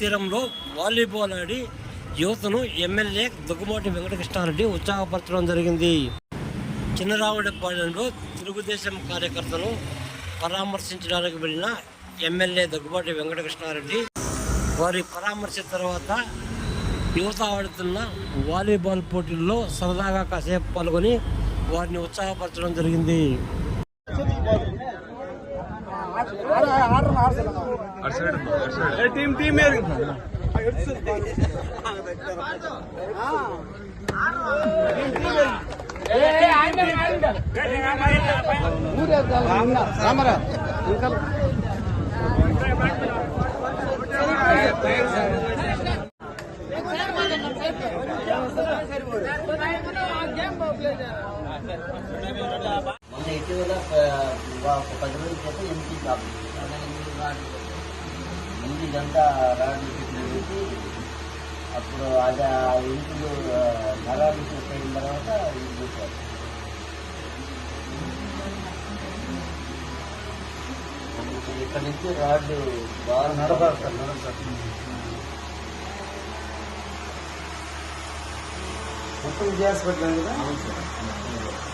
తీరంలో వాలీబాల్ ఆడి యువతను ఎమ్మెల్యే దుగ్గుమాటి వెంకటకృష్ణారెడ్డి ఉత్సాహపరచడం జరిగింది. చిన్నరావుడిపాలెంలో తెలుగుదేశం కార్యకర్తను పరామర్శించడానికి వెళ్ళిన ఎమ్మెల్యే దగ్గుబాటి వెంకటకృష్ణారెడ్డి వారి పరామర్శ తర్వాత యువత ఆడుతున్న వాలీబాల్ పోటీల్లో సరదాగా కాసేపు పాల్గొని వారిని ఉత్సాహపరచడం జరిగింది. டீம் டீமே இருக்கு ராமரா ఒక పది రోజుల క్రితం ఎంపీ షాప్ ముందు ఇదంతా రాడ్లు పెట్టి అప్పుడు అది ఆ ఇంటిలో నరాలు అయిన తర్వాత ఇది చేశారు ఇక్కడ నుంచి రాడ్డు బాగా నడపారు మొత్తం గ్యాస్ పెట్టాను కదా?